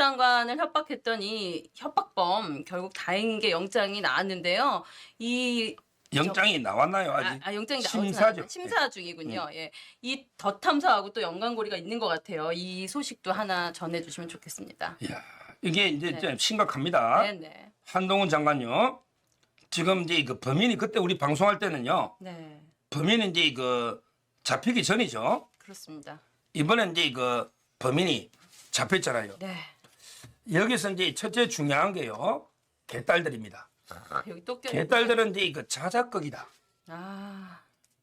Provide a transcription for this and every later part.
장관을 협박했더니 협박범 결국 다행인 게 영장이 나왔는데요. 이 영장이 나왔나요 아, 아직? 아, 영장이 나오진 심사죠. 심사 중이군요. 예. 이 덧탐사하고 또 연관고리가 있는 것 같아요. 이 소식도 하나 전해주시면 좋겠습니다. 이야, 이게 이제 네. 좀 심각합니다. 네, 네, 한동훈 장관요. 지금 이제 그 범인이 그때 우리 방송할 때는요. 네, 범인은 이제 그 잡히기 전이죠. 그렇습니다. 이번엔 이제 그 범인이 잡혔잖아요. 네, 여기서 이제 첫째 중요한 게요. 개딸들입니다. 여기 또 껴. 개딸들은 이제 그 자작극이다. 아,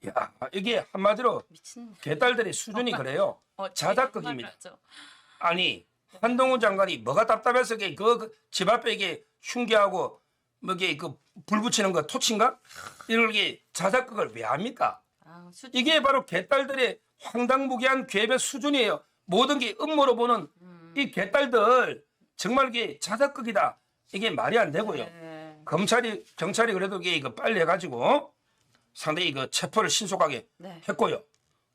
야, 이게 한마디로 미친. 개딸들의 수준이 그래요. 어, 자작극입니다. 맞죠. 아니 한동훈 장관이 뭐가 답답해서 이게 그집 앞에 이게 흉계하고 뭐 이게 그불 붙이는 거 토치인가 이걸 이게 자작극을 왜 합니까? 아, 수... 이게 바로 개딸들의 황당무계한 괴배 수준이에요. 모든 게 음모로 보는 이 개딸들 정말 이게 자작극이다. 이게 말이 안 되고요. 네, 검찰이 경찰이 그래도 이게 이거 빨리 해가지고 상당히 그 체포를 신속하게 네, 했고요.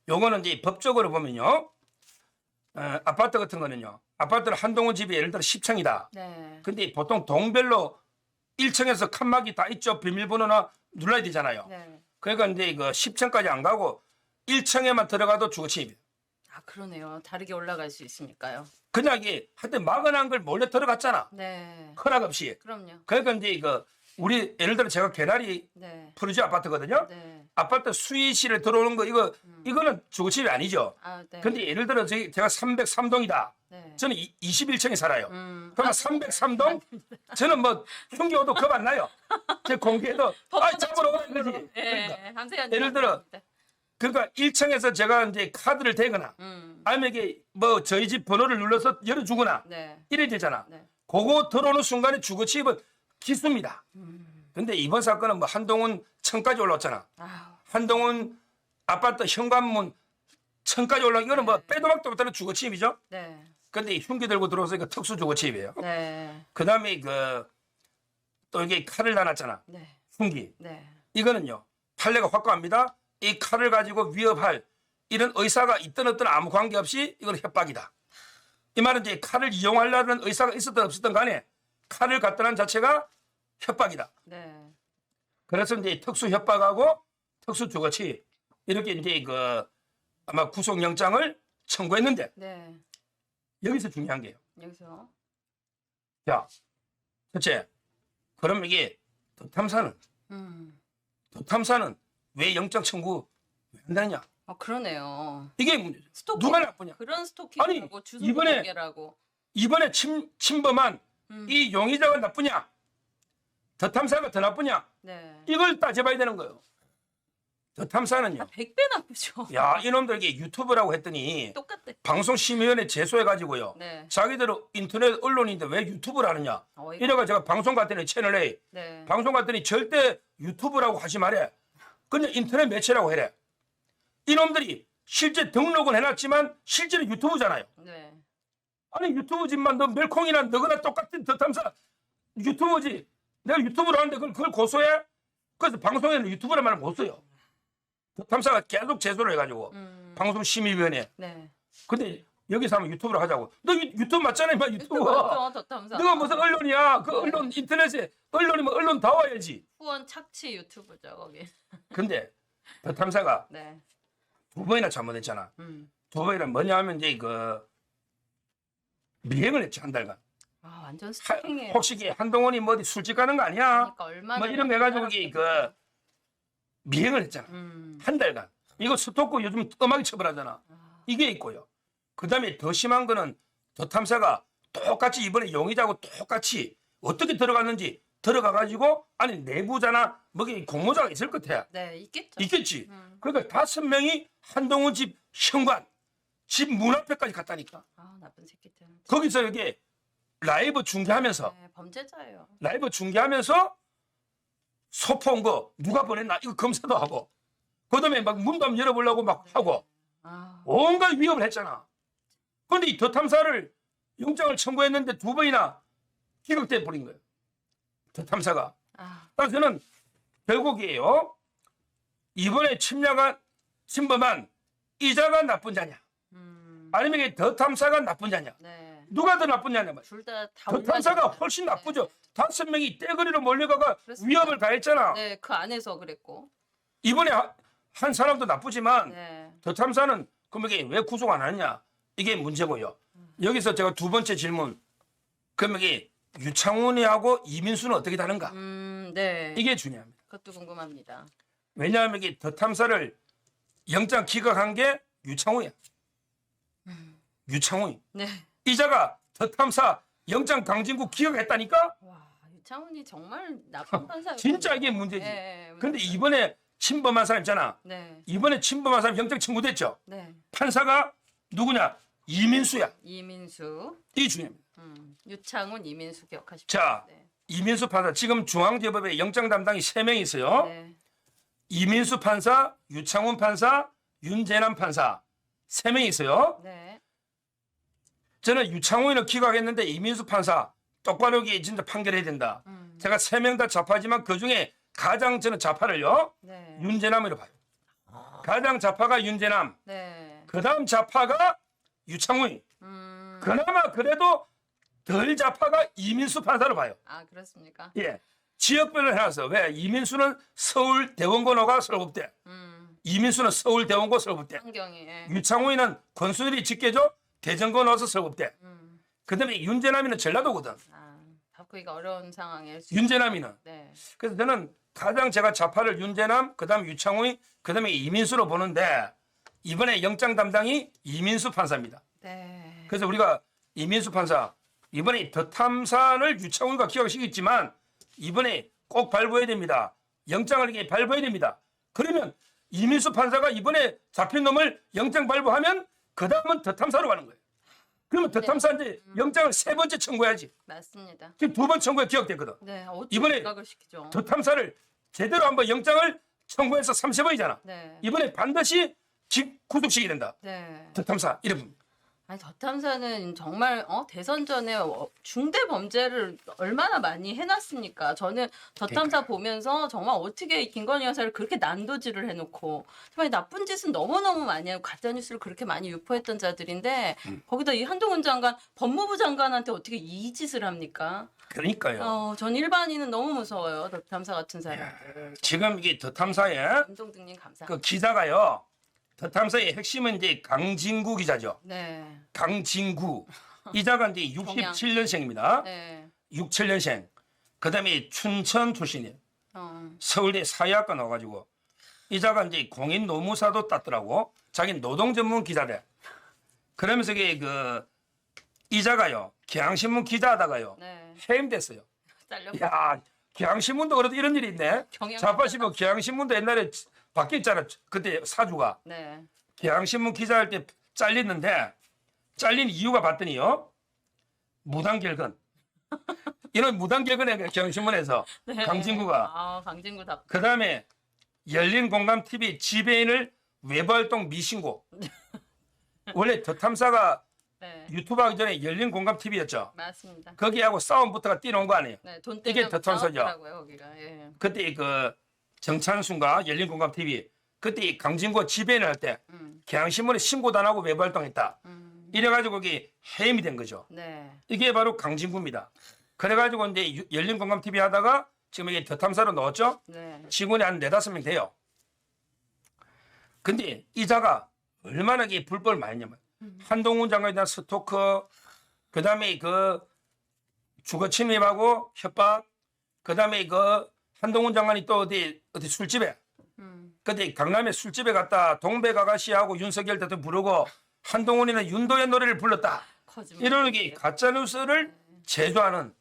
요거는 이제 법적으로 보면요. 어, 아파트 같은 거는요. 아파트는 한동훈 집이 예를 들어 10층이다. 네, 근데 보통 동별로 1층에서 칸막이 다 있죠. 비밀번호나 눌러야 되잖아요. 네. 그러니까 이제 그 10층까지 안 가고 1층에만 들어가도 주거침입니다. 아, 그러네요. 다르게 올라갈 수 있으니까요. 그냥 이게 하여튼 막아난 걸 몰래 들어갔잖아. 네, 허락 없이. 그럼요. 그러니까 이제 이거 우리 예를 들어 제가 개나리 네, 푸르지 아파트거든요. 네. 아파트 수의실에 들어오는 거 이거 이거는 주거침이 아니죠. 아, 네. 근데 예를 들어 저기 제가 303동이다. 네. 저는 21층에 살아요. 음. 그러면 303동 저는 뭐 흉기오도 겁 안 나요. 제 공개해도 아 잡으러 오라 이거지. 네, 그러니까, 함세현 예를 들어 그러니까 1층에서 제가 이제 카드를 대거나 음, 아니면 이게 뭐 저희 집 번호를 눌러서 열어주거나 네, 이래 되잖아. 네. 그거 들어오는 순간에 주거침입은 기수입니다. 음. 근데 이번 사건은 뭐 한동훈 층까지 올라왔잖아. 아, 한동훈 아파트 현관문 층까지 올라 이거는 뭐 빼도 박도 못하는 주거침입이죠. 네, 근데 이 흉기 들고 이거 특수 주거침입이에요. 네, 그 다음에 그, 또 이게 칼을 나눴잖아. 네, 흉기. 네, 이거는요, 판례가 확고합니다. 이 칼을 가지고 위협할 이런 의사가 있든 없든 아무 관계없이 이건 협박이다. 이 말은 이제 칼을 이용하려는 의사가 있었든 없었든 간에 칼을 갖다 는 자체가 협박이다. 네, 그래서 이제 특수 협박하고 특수 주거치 이렇게 이제 그 아마 구속영장을 청구했는데 네. 여기서 중요한 게요. 여기서 자, 첫째, 그럼 이게 탐사는 음, 탐사는 왜 영장 청구 왜 한다느냐? 아 그러네요. 이게 문제죠. 스토킹 누가 나쁘냐? 그런 스토킹이라고 아니, 주소 이번에- 공개라고. 이번에 침, 침범한 음. 이 용의자가 나쁘냐? 더 탐사가 더 나쁘냐? 네. 이걸 따져봐야 되는 거예요. 더 탐사는요. 아, 100배 나쁘죠. 야, 이놈들에게 유튜브라고 했더니 똑같대. 방송심의위원회 제소해가지고 네. 자기들 인터넷 언론인데 왜 유튜브를 하느냐? 어이가. 이래가 제가 방송 갔더니 채널 A 네. 방송 갔더니 절대 유튜브라고 하지 말해. 그냥 인터넷 매체라고 해래. 이놈들이 실제 등록은 해놨지만 실제로 유튜브잖아요. 네. 아니 유튜브지만 너 멜콩이나 너거나 똑같은 더탐사 유튜브지. 내가 유튜브를 하는데 그걸, 그걸 고소해? 그래서 방송에는 유튜브란 말을 못 써요. 더탐사가 계속 제소를 해가지고 음. 방송 심의위원회. 네. 근데 여기서 하면 유튜브를 하자고. 너 유, 유튜브 맞잖아, 임마 유튜브. 맞죠, 탐사. 너가 무슨 언론이야? 그 언론 인터넷에 언론이면 언론 다 와야지. 후원 착취 유튜브죠 거기. 근데 더 탐사가 네. 두 번이나 잘못했잖아. 음. 두 번이나 뭐냐 하면 이제 그 미행을 했지 한 달간. 아 완전 하, 스토킹이에요. 혹시 이게 한동훈이 뭐 어디 술집 가는 거 아니야? 그러니까 얼마나 뭐 이런 거 해가지고 이게 그 미행을 했잖아. 음. 한 달간. 이거 스토커 요즘 엄하게 처벌하잖아. 아, 이게 있고요. 그 다음에 더 심한 거는 더 탐사가 똑같이 이번에 용의자하고 똑같이 어떻게 들어갔는지 들어가가지고 아니 내부자나 뭐 공모자가 있을 것 같아. 네 있겠죠. 있겠지. 음. 그러니까 다섯 명이 한동훈 집 현관, 집 문 앞에까지 갔다니까. 아 나쁜 새끼들. 거기서 이게 라이브 중계하면서 네, 범죄자예요. 라이브 중계하면서 소포 온 거 누가 보냈나 이거 검사도 하고 그다음에 막 문도 한번 열어보려고 막 하고 아 온갖 위협을 했잖아. 그런데 이 더 탐사를 영장을 청구했는데 두 번이나 기각돼 버린 거예요. 더 탐사가. 아, 따라서 저는 결국이에요. 이번에 침략한 침범한 이자가 나쁜 자냐 음. 아니면 이게 더 탐사가 나쁜 자냐 네. 누가 더 나쁘냐는 말. 둘다 더 탐사가 훨씬 나쁘죠. 다섯 명이 떼거리로 몰려가가 그렇습니다. 위협을 가했잖아. 네, 그 안에서 그랬고. 이번에 하- 한 사람도 나쁘지만 네. 더 탐사는 그럼 이게 왜 구속 안 하느냐 이게 문제고요. 여기서 제가 두 번째 질문. 그럼 이게 유창훈이하고 이민수는 어떻게 다른가? 음, 네. 이게 중요합니다. 그것도 궁금합니다. 왜냐하면 이게 더 탐사를 영장 기각한 게 유창훈이야. 유창훈이. 네. 이자가 더 탐사 영장 강진구 기각했다니까? 와, 유창훈이 정말 나쁜 판사였 진짜 이게 문제지. 네. 근데 이번에 침범한 사람 있잖아. 네. 이번에 침범한 사람 영장 청구됐죠. 네. 판사가 누구냐? 이민수야. 이민수, 이 중요합니다. 음, 유창훈, 이민수 기억하십시오. 자, 네. 이민수 판사 지금 중앙지법에 영장 담당이 세명 있어요. 네. 이민수 판사, 유창훈 판사, 윤재남 판사 세 명이 있어요. 네. 저는 유창훈이는 기각했는데 이민수 판사 똑바로 이게 진짜 판결해야 된다. 음. 제가 세명다 좌파지만 그 중에 가장 저는 좌파를요 네. 윤재남으로 봐요. 가장 좌파가 윤재남, 네. 그 다음 좌파가 유창훈, 음. 그나마 그래도 덜 좌파가 이민수 판사로 봐요. 아, 그렇습니까? 예. 지역별로 해놨어. 왜? 이민수는 서울 대원고노가 서울대. 음. 이민수는 서울 대원고 서울대. 환경이. 예. 유창훈이는 권순일이 직계죠. 대전고 넣어서 서울대. 음. 그다음에 윤재남이는 전라도거든. 아, 바꾸기가 어려운 상황에 윤재남이는. 네. 그래서 저는 가장 제가 좌파를 윤재남, 그다음 유창훈, 그다음에 이민수로 보는데 이번에 영장 담당이 이민수 판사입니다. 네. 그래서 우리가 이민수 판사 이번에 더 탐사를 유창훈과 기억시켰지만 이번에 꼭 발부해야 됩니다. 영장을 이게 발부해야 됩니다. 그러면 이민수 판사가 이번에 잡힌 놈을 영장 발부하면 그 다음은 더 탐사로 가는 거예요. 그러면 더 네. 탐사인데 영장을 세 번째 청구해야지. 맞습니다. 지금 두 번 청구해 기억됐거든. 네. 어떻게 이번에 시키죠? 더 탐사를 제대로 한번 영장을 청구해서 30번이잖아. 네. 이번에 반드시 직 구속시켜야 된다. 네. 더 탐사 이름. 아니 더탐사는 정말 어, 대선 전에 어, 중대 범죄를 얼마나 많이 해놨습니까? 저는 더탐사 보면서 정말 어떻게 김건희 여사를 그렇게 난도질을 해놓고 정말 나쁜 짓은 너무 너무 많이 하고 가짜 뉴스를 그렇게 많이 유포했던 자들인데 음. 거기다 이 한동훈 장관 법무부 장관한테 어떻게 이 짓을 합니까? 그러니까요. 어, 전 일반인은 너무 무서워요. 더탐사 같은 사람들. 지금 이게 더 탐사에 김동등님 감사합니다. 그 기자가요. 더 탐사의 핵심은 이제 강진구 기자죠. 네, 강진구 이자가 이제 동양. 67년생입니다. 네, 67년생. 그 다음에 춘천 출신이에요. 어, 서울대 사회학과 나와가지고 이자가 이제 공인 노무사도 땄더라고. 자기 노동 전문 기자래. 그러면서 이게 그 이자가요. 경향신문 기자하다가요. 네, 해임됐어요. 잘려. 야, 경향신문도 그래도 이런 일이 있네. 자빠시고 경향신문도 옛날에 바뀌었잖아. 그때 사주가. 네, 경향신문 기자할 때 잘렸는데 잘린 이유가 봤더니요. 무단결근. 이런 무단결근에 경향신문에서 네. 강진구가 아, 강진구 답. 그 다음에 열린 공감 TV 지배인을 외부 활동 미신고. 원래 더 탐사가 네, 유튜브 하기 전에 열린 공감 TV였죠. 맞습니다. 거기하고 싸움부터가 뛰어온 거 아니에요. 네, 돈 이게 더 탐사죠. 예. 그때 그 정찬순과 열린 공감 TV 그때 이 강진구가 지배인을 할 때 음, 경향신문에 신고도 안 하고 외부 활동했다. 음, 이래가지고 거기 해임이 된 거죠. 네, 이게 바로 강진구입니다. 그래가지고 이제 유- 열린 공감 TV 하다가 지금 이게 더 탐사로 넣었죠. 네, 직원이 한 네다섯 명 돼요. 근데 이자가 얼마나 이게 불법을 많이 했냐면 한동훈 장관에 대한 스토커, 그 다음에 그 주거 침입하고 협박, 그 다음에 그 한동훈 장관이 또 어디 어디 술집에 음, 그때 강남에 술집에 갔다 동백 아가씨하고 윤석열 대통령 부르고 한동훈이는 윤도현 노래를 불렀다. 이런 게 가짜 뉴스를 제조하는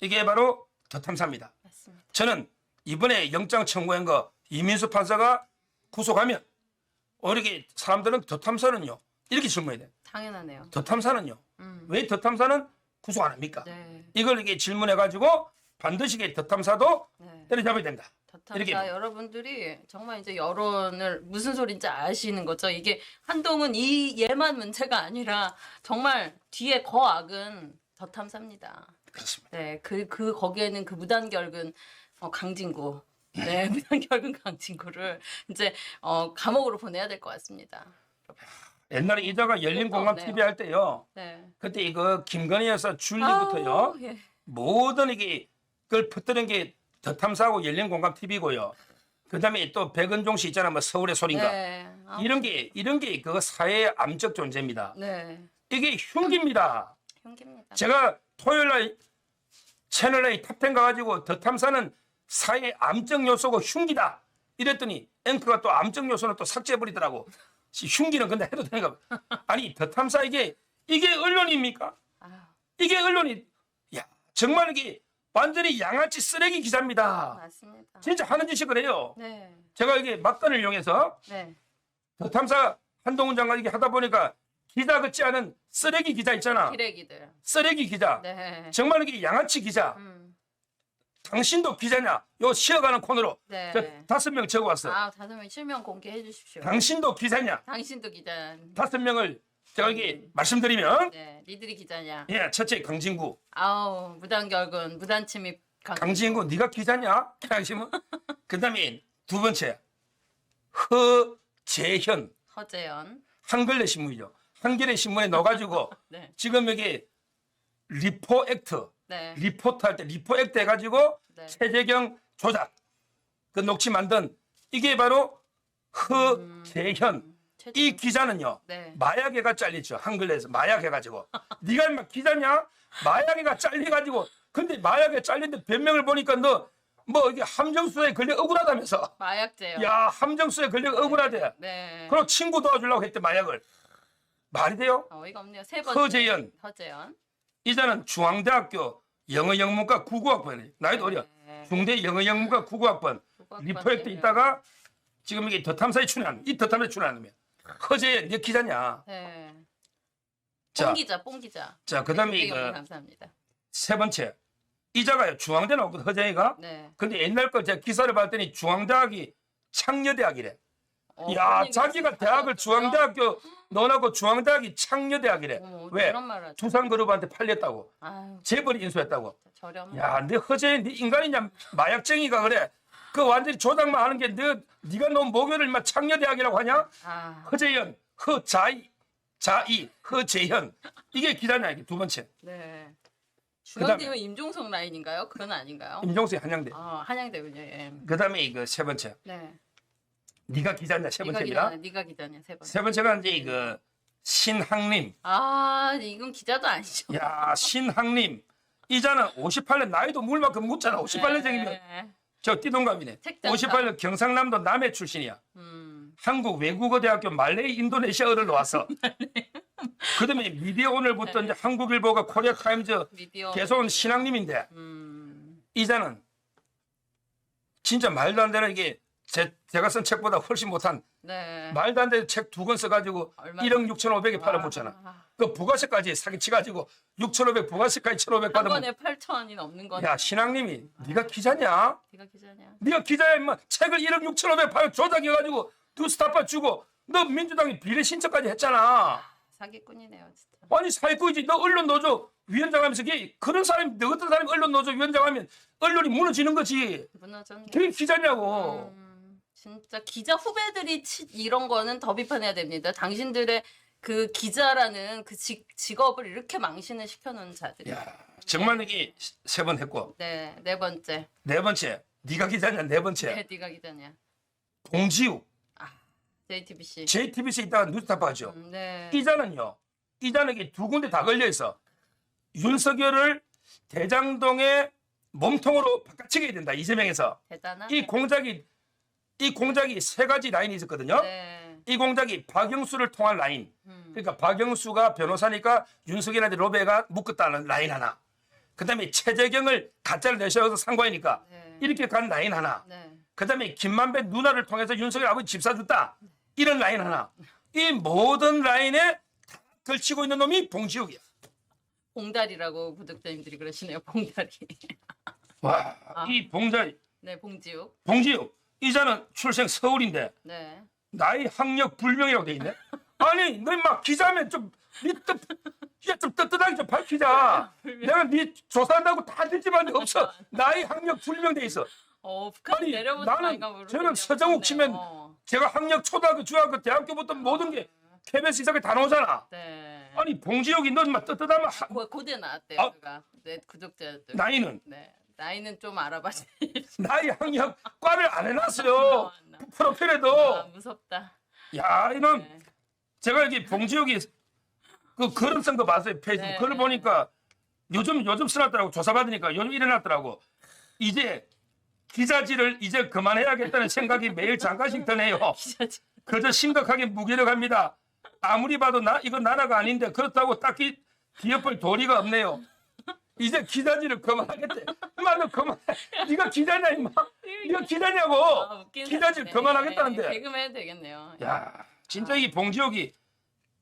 이게 바로 더 탐사입니다. 맞습니다. 저는 이번에 영장 청구한 거 이민수 판사가 구속하면 어떻게 사람들은 더 탐사는요 이렇게 질문해야 돼. 당연하네요. 더 탐사는요 음, 왜 더 탐사는 구속 안 합니까? 네, 이걸 이게 질문해 가지고 반드시 이게 더 탐사도 네. 때려잡아야 된다. 이렇게 여러분들이 정말 이제 여론을 무슨 소린지 아시는 거죠. 이게 한동훈 이 얘만 문제가 아니라 정말 뒤에 거악은 더탐사입니다. 그렇습니다. 네, 그, 그, 거기에는 그 무단결근, 어, 강진구. 네, 무단결근 강진구를 이제, 어, 감옥으로 보내야 될 것 같습니다. 옛날에 이자가 열린 공감 없네요. TV 할 때요. 네. 그때 이거 김건희 여사 줄리부터요. 아우, 예. 모든 이게 그걸 퍼뜨린 게더 탐사하고 열린 공감 TV고요. 그다음에 또 백은종 씨 있잖아, 뭐 서울의 소린가 네. 아, 이런 게 이런 게 그 사회의 암적 존재입니다. 네. 이게 흉기입니다. 흉깁니다. 제가 토요일 날 채널 A 탑텐 가가지고 더 탐사는 사회의 암적 요소고 흉기다. 이랬더니 앵커가 또 암적 요소는 또 삭제해버리더라고. 씨, 흉기는 근데 해도 되는가? 봐. 아니 더 탐사 이게 이게 언론입니까? 아, 이게 언론이 야 정말 이게 완전히 양아치 쓰레기 기자입니다. 맞습니다. 진짜 하는 짓이 그래요. 네. 제가 이게 막간을 이용해서 네. 더 탐사 한동훈 장관 이게 하다 보니까 기자 같지 않은 쓰레기 기자 있잖아. 기레기들. 쓰레기 기자. 네. 정말 이게 양아치 기자. 음. 당신도 기자냐? 요 쉬어가는 코너로 네. 저 다섯 명 적어 왔어. 아, 다섯 명 실명 공개해 주십시오. 당신도 기자냐? 당신도 기자. 다섯 명을 제가 여기 말씀드리면 네. 니들이 기자냐? 예 첫째 강진구 아우, 무단 결근, 무단 침입 강. 강진구 네가 기자냐? 당신은 그다음에 두 번째 허재현 허재현. 한글의 신문이죠. 한겨레 신문에 넣어가지고 네. 지금 여기 리포 액트 네. 리포트 할 때 리포 액트 해가지고 네. 최재경 조작 그 녹취 만든 이게 바로 허재현 최재- 이 기자는요 네. 마약에가 잘리죠 한글에서 마약 해가지고 네가 인마 기자냐 마약에가 잘려가지고 근데 마약에 잘린데 변명을 보니까 너 뭐 이게 함정수에 걸려 억울하다면서 마약제요. 야 함정수에 걸려 억울하대 네. 그럼 친구 도와주려고 했대 마약을 말이 돼요 어이가 없네요. 세 번째. 허재현 허재현. 이자는 중앙대학교 영어 영문과 99학번이에요 나이도 어려 네. 중대 영어 영문과 99학번 국악관 리포액트 때문에. 있다가 지금 이게 더 탐사에 출연한 이더 탐사에 출연한 놈이야 허재현 네 기자냐 네. 자, 뽕 기자, 뽕 기자. 자 그다음에 되게 이거 감사합니다. 세 번째 이자가요 중앙대 나왔거든 허재이가 네. 근데 옛날 걸 제가 기사를 봤더니 중앙대학이 창녀대학이래 어, 야 자기가. 대학을 중앙대학교 넣어놓고 중앙대학이 창녀대학이래 어머, 왜? 두산그룹한테 팔렸다고 아유, 재벌이 인수했다고 저렴. 야, 내 허재인 네 인간이냐 마약쟁이가 그래. 그 완전히 조작만 하는 게 너, 네가 너 목요를 막 창녀대학이라고 하냐? 아, 허재현, 허자이, 자이, 허재현 이게 기자냐 이게 두 번째. 네. 그다음에- 중앙팀은 임종석 라인인가요? 그건 아닌가요? 임종수의 한양대. 아, 한양대군요. 예. 그다음에 이거 세 번째. 네. 네가 기자냐 세 네가 번째입니다. 기자냐, 네가 기자냐 세 번. 세 번째가 이제 이거 신학림. 아, 이건 기자도 아니죠. 야, 신학림. 이자는 58년 나이도 물만큼 묻잖아. 58년생이면 네. 저 띠동갑이네. 책장사. 58년 경상남도 남해 출신이야. 음. 한국 외국어대학교 말레이 인도네시아어를 나왔어. 그다음에 미디어 오늘부터 네. 이제 한국일보가 코리아 타임즈 미디어. 계속은 신학님인데 음. 이자는 진짜 말도 안 되는 이게 제, 제가 쓴 책보다 훨씬 못한 네. 말도 안 되는 책 두 권 써가지고 얼마나- 1억 6,500에 팔아먹잖아. 아, 그 부가세까지 사기치가지고 6,500 부가세까지 1,500 한 받으면 번에 8천 원이 넘는 거네. 야 신학님이 네가 기자냐? 네가 기자냐? 네가 기자야 임마 책을 1억 6,500 팔 조작해가지고 뉴스타파 주고 너 민주당이 비례 신청까지 했잖아. 사기꾼이네요, 진짜. 아니 사기꾼이지 너 언론 노조 위원장 하면서 걔 그런 사람이 너 같은 사람이 언론 노조 위원장 하면 언론이 무너지는 거지 무너졌네. 그게 기자냐고 음, 진짜 기자 후배들이 치, 이런 거는 더 비판해야 됩니다. 당신들의 그 기자라는 그 직, 직업을 이렇게 망신을 시켜놓은 자들이. 야 정말 이게 세 번 했고 네, 네 번째. 네 번째 네가 기자냐 네 번째 네, 네가 기자냐? 봉지욱 JTBC. JTBC 있다가 뉴스타파 하죠 음, 네. 이자는요 이자는 이게 두 군데 다 걸려 있어 윤석열을 대장동의 몸통으로 바꿔치기해야 된다 이재명에서 대단한. 이 공작이 이 공작이 세 가지 라인이 있었거든요 네. 이 공작이 박영수를 통한 라인 음, 그러니까 박영수가 변호사니까 윤석열한테 로베가 묶었다는 라인 하나. 그다음에 최재경을 가짜를 내셔서 상고하니까 네. 이렇게 간 라인 하나. 네. 그다음에 김만배 누나를 통해서 윤석열 아버지 집 사 줬다. 이런 라인 하나. 이 모든 라인에 다 걸치고 있는 놈이 봉지욱이야. 봉다리라고 구독자님들이 그러시네요. 봉다리. 와, 아. 이 봉자 네, 봉지욱. 봉지욱 이자는 출생 서울인데 네. 나이 학력 불명이라고 돼 있네. 아니, 너 막 기자면 좀, 니뜻 좀 떳떳하게 좀 밝히자. 내가 니 조사한다고 다 듣지만 없어. 나이 학력 불명 돼 있어. 어, 북한 아니, 나는. 저는 서정욱 치면 어. 제가 학력 초등학교, 중학교, 대학교부터 모든 게 KBS 이사가 다 나오잖아. 네. 아니 봉지혁이 너막 떳떳하면 하- 고, 고대 나왔대요, 아. 네, 구독자들. 나이는 네. 나이는 좀 알아봐 주십시오. 나이 학력 과를 안 해놨어요. 안 나와. 프로필에도 아, 무섭다. 야 이런 네. 제가 여기 봉지혁이 그 글을 쓴 거 봤어요 페이스북 네. 글을 보니까 요즘 요즘 써놨더라고 조사받으니까 요즘 일어났더라고 이제 기자질을 이제 그만해야겠다는 생각이 매일 잠깐씩 드네요. 기자지. 그저 심각하게 무기력합니다. 아무리 봐도 나 이거 나라가 아닌데 그렇다고 딱히 뒤엎을 도리가 없네요. 이제 기자질을 그만하겠대. 너 그만. 네가 기자냐 임마. 네가 기자냐고. 아, 기자질 사람이네. 그만하겠다는데. 개그맨 해도 되겠네요. 야 진짜 이 봉지혁이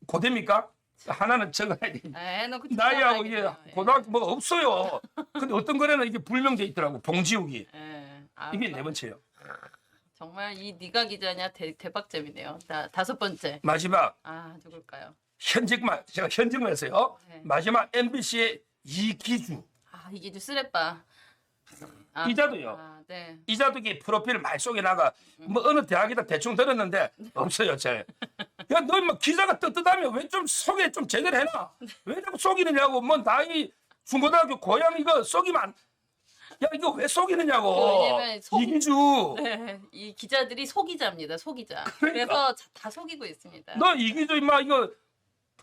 고대입니까? 하나는 적어야 돼. 아, 해놓고 나이하고 이게. 예. 고등학교 뭐 없어요. 근데 어떤 거에는 이게 불명돼 있더라고. 봉지욱이. 예. 아, 이게 네 번째요. 정말 이 네가 기자냐 대, 대박잼이네요. 다, 다섯 번째. 마지막 아 누굴까요? 현직만 제가 현직만 했어요. 네. 마지막 MBC의 이기주 아좀 쓰레빠. 아, 이자도요. 아, 네. 이자득이 프로필 말 속에 나가 뭐 어느 대학이다 대충 들었는데 없어요 잘. 야너 뭐 기자가 떳떳하면 왜 좀 소개 좀 제대로 해놔. 왜 자꾸 속이느냐고 뭐 나이 중고등학교 고향 이거 속이면 안- 야 이거 왜 속이느냐고. 왜냐면 속- 이기주 네, 이 기자들이 소기자입니다. 소기자. 그러니까. 그래서 다 속이고 있습니다. 너 이기주 임마 이거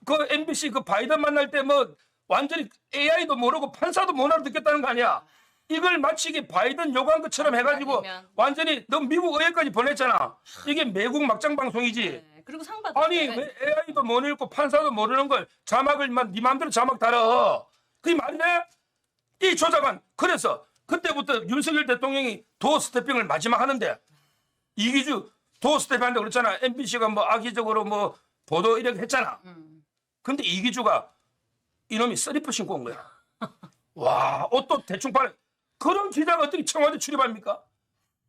그 MBC 그 바이든 만날 때 뭐 완전히 AI도 모르고 판사도 못 알아듣겠다는 거 아니야. 이걸 마치 바이든 요구한 것처럼 해가지고 아니면- 완전히 너 미국 의회까지 보냈잖아. 이게 매국 막장 방송이지. 네. 그리고 상 받았어요. 아니 왜 AI도 못 읽고 판사도 모르는 걸 자막을 막네 맘대로 자막 달아. 그게 말이 돼? 이 조작은 그래서 그때부터 윤석열 대통령이 도어 스태핑을 마지막 하는데 이기주 도어 스태핑 한다고 그랬잖아. MBC가 뭐 악의적으로 뭐 보도 이렇게 했잖아. 음. 근데 이기주가 이놈이 쓰리퍼 신고 온 거야. 와, 옷도 대충 팔. 그런 기자가 어떻게 청와대 출입합니까?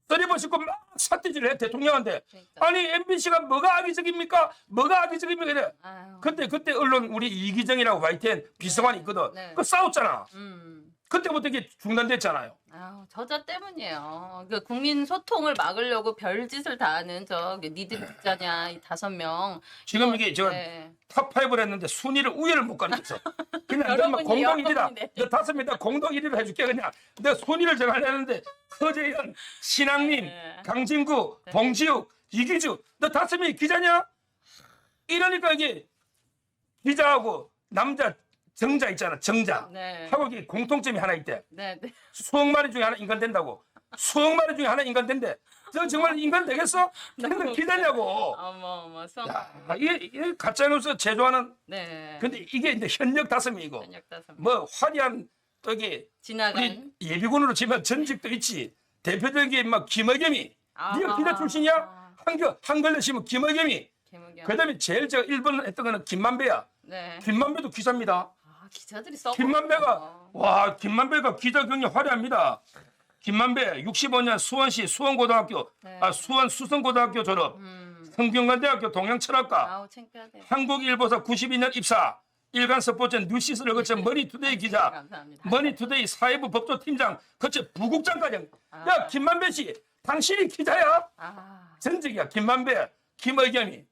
쓰리퍼 신고 막 삿대질을 해 대통령한테. 그러니까. 아니 MBC가 뭐가 악의적입니까? 뭐가 악의적입니까? 이래. 아유. 그때 그때 언론 우리 이기정이라고 YTN 비서관이 있거든. 네. 그 싸웠잖아. 음. 그때부터 이게 중단됐잖아요. 아우, 저자 때문이에요. 그 국민 소통을 막으려고 별짓을 다 하는 저 니들 기자냐 이 다섯 명. 지금 이게 저 네. 탑 5를 했는데 순위를 우위를 못 가리겠어. 그냥 여러분이, 공동 1위다. 여러분이, 네. 너 다섯 명다 공동 1위로 해줄게 그냥. 내 순위를 정하려는데 허재현, 신앙님, 네. 강진구, 봉지욱, 이기주 너 다섯 명이 기자냐? 이러니까 이게 기자하고 남자 정자 있잖아 정자 네. 하고 이게 공통점이 하나 있대. 네, 네. 수억 마리 중에 하나 인간 된다고. 수억 마리 중에 하나 인간 된대. 저 정말 인간 되겠어? 근데 기자냐고. 어머 어머 성. 야, 이게, 이게 가짜뉴스 제조하는 네. 근데 이게 이제 현역 다섯 명이고 저녁 다섯 명. 뭐 화려한 저기 지나간. 예비군으로 치면 전직도 있지 대표적인 막 김의겸이 아. 네가 기자 출신이야 한겨 한글로 치면 김의겸이 김은경. 그다음에 제일 제가 1번 했던 거는 김만배야 네. 김만배도 기자입니다 아 기자들이 써. 김만배가 와 김만배가 기자 경력 화려합니다 김만배 65년 수원시 수원고등학교 네. 아 수원 수성고등학교 졸업 음. 성균관대학교 동양철학과 아우 창피하네. 한국일보사 92년 입사 일간 스포츠 뉴시스를 거쳐 머니투데이 기자 감사합니다. 머니투데이 사회부 법조팀장 거쳐 부국장까지 아. 야 김만배 씨 당신이 기자야 아. 전직이야 김만배 김의겸이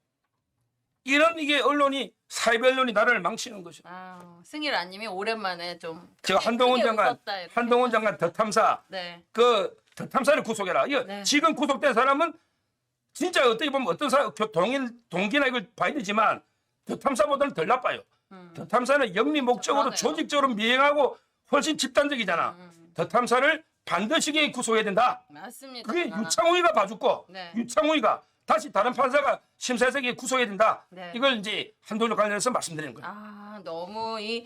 이런 이게 언론이 사회부 언론이 나라를 망치는 것이죠 아, 승일 안님이 오랜만에 좀 제가 한동훈 크게 장관 웃었다, 이렇게. 한동훈 장관 더 탐사 네. 그 더탐사를 구속해라 이거 네. 지금 구속된 사람은 진짜 어떻게 보면 어떤 사람 교- 동일 동기나 이걸 봐야 되지만 더 탐사보다는 덜 나빠요 음. 더 탐사는 영리 목적으로 그러네요. 조직적으로 미행하고 훨씬 집단적이잖아. 음. 더탐사를 반드시 구속해야 된다. 맞습니다. 그게 아. 유창우이가 봐줬고 네. 유창우이가 다시 다른 판사가 이게 구속해야 된다. 네. 이걸 이제 한도로 관련해서 말씀드리는 거예요. 아 너무 이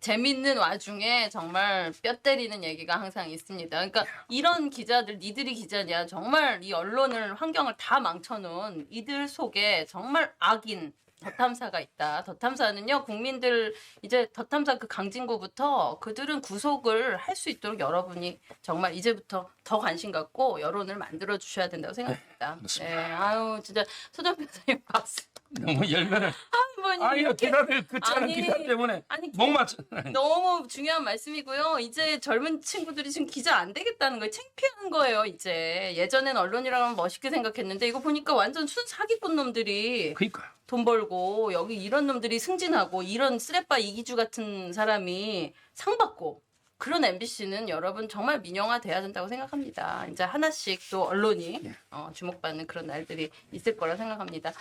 재밌는 와중에 정말 뼈 때리는 얘기가 항상 있습니다. 그러니까 이런 기자들 니들이 기자냐 정말 이 언론을 환경을 다 망쳐놓은 이들 속에 정말 악인 더탐사가 있다. 더탐사는요 국민들 이제 더탐사 그 강진구부터 그들은 구속을 할 수 있도록 여러분이 정말 이제부터 더 관심 갖고 여론을 만들어 주셔야 된다고 생각합니다. 네, 아유 진짜 소장 변호사님 박수 너무 열면을 한 분이 아니 이렇게 기자들 그 짜는 아니, 기자 때문에 아니 목 맞춰. 너무 중요한 말씀이고요. 이제 젊은 친구들이 지금 기자 안 되겠다는 거예요. 창피한 거예요, 이제. 예전엔 언론이라면 멋있게 생각했는데 이거 보니까 완전 순 사기꾼 놈들이 그러니까 돈 벌고 여기 이런 놈들이 승진하고 이런 쓰레빠 이기주 같은 사람이 상 받고 그런 MBC는 여러분 정말 민영화 돼야 된다고 생각합니다. 이제 하나씩 또 언론이 어, 주목받는 그런 날들이 있을 거라 생각합니다.